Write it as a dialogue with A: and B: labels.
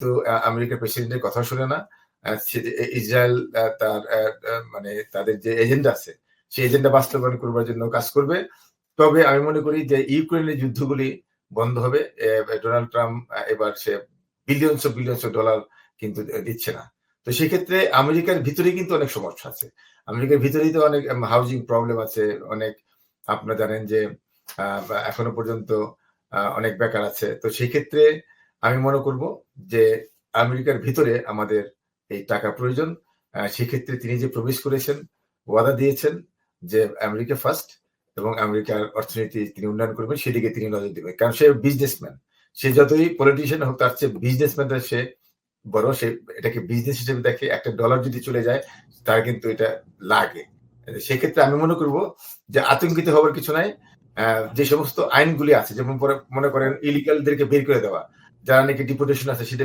A: তো আ আমেরিকার প্রেসিডেন্টের কথা শুনে না। ইসরায়েল তার মানে তাদের যে এজেন্ডা আছে, সেই এজেন্ডা বাস্তবায়ন করবার জন্য কাজ করবে। তবে আমি মনে করি যে ইউক্রেনের যুদ্ধগুলি বন্ধ হবে। ডোনাল্ড ট্রাম্প এবার সে billions of billions of dollar কিন্তু দিচ্ছে না। তো সেক্ষেত্রে আমেরিকার ভিতরেই কিন্তু অনেক সমস্যা আছে। আমেরিকার ভিতরেই তো অনেক হাউজিং প্রবলেম আছে। অনেক আপনারা জানেন যে এখনও পর্যন্ত অনেক বেকার আছে। তো সেক্ষেত্রে আমি মনে করব যে আমেরিকার ভিতরে আমাদের এই টাকা প্রয়োজন। সেক্ষেত্রে তিনি যে প্রমিস করেছেন, ওয়াদা দিয়েছেন যে আমেরিকা ফার্স্ট এবং আমেরিকার অর্থনীতি তিনি উন্নয়ন করবেন সেদিকে তিনি নজর দিবেন। কারণ সে বিজনেসম্যান। সে যতই পলিটিশিয়ান হোক তার চেয়ে বিজনেসম্যানরা সে বড়। সে এটাকে বিজনেস হিসেবে দেখে। একটা ডলার যদি চলে যায় তার কিন্তু এটা লাগে। সেক্ষেত্রে আমি মনে করব যে আতঙ্কিত হওয়ার কিছু নাই। যে সমস্ত আইনগুলি আছে যেমন মনে করেন ইলিগাল দেরকে বের করে দেওয়া। যারা নাকি ডিপুটেশন আছে সেটা